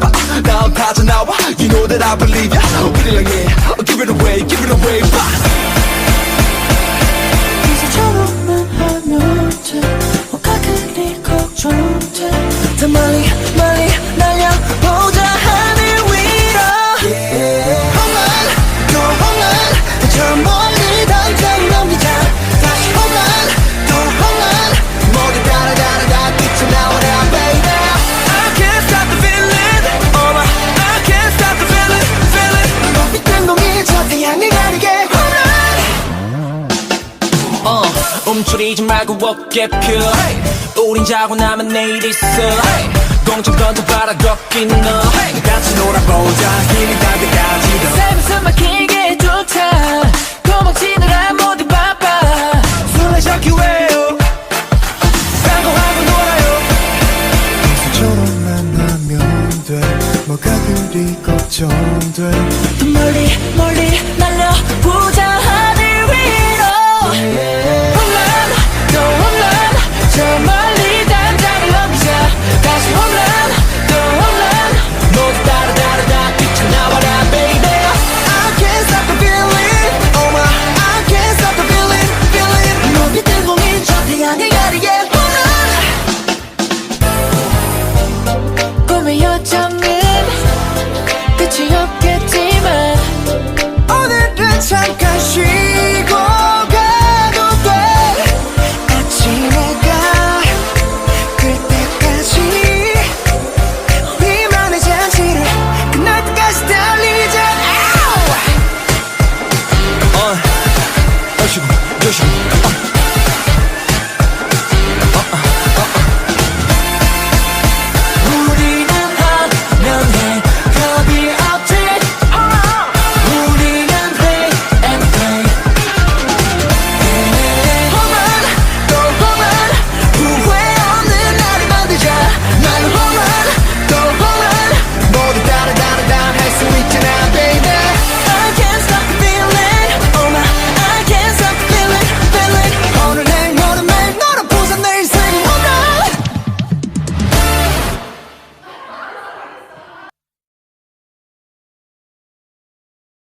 now i'm passing out. You know that I believe ya. Like yeah. Give it away give it away. 추리지 말고 어깨 펴. 우린 자고 나면 내일 있어. 공중 던져 바라 걷긴 너. 같이 놀아보자. 길이 닿을 때까지 삶에서 막히게 좋다 도망 지느라 모두 바빠. 술래 잡기 왜요? 사고하고 놀아요. 평소처럼 만나면 돼. 뭐가 그리 걱정돼? 더 멀리 멀리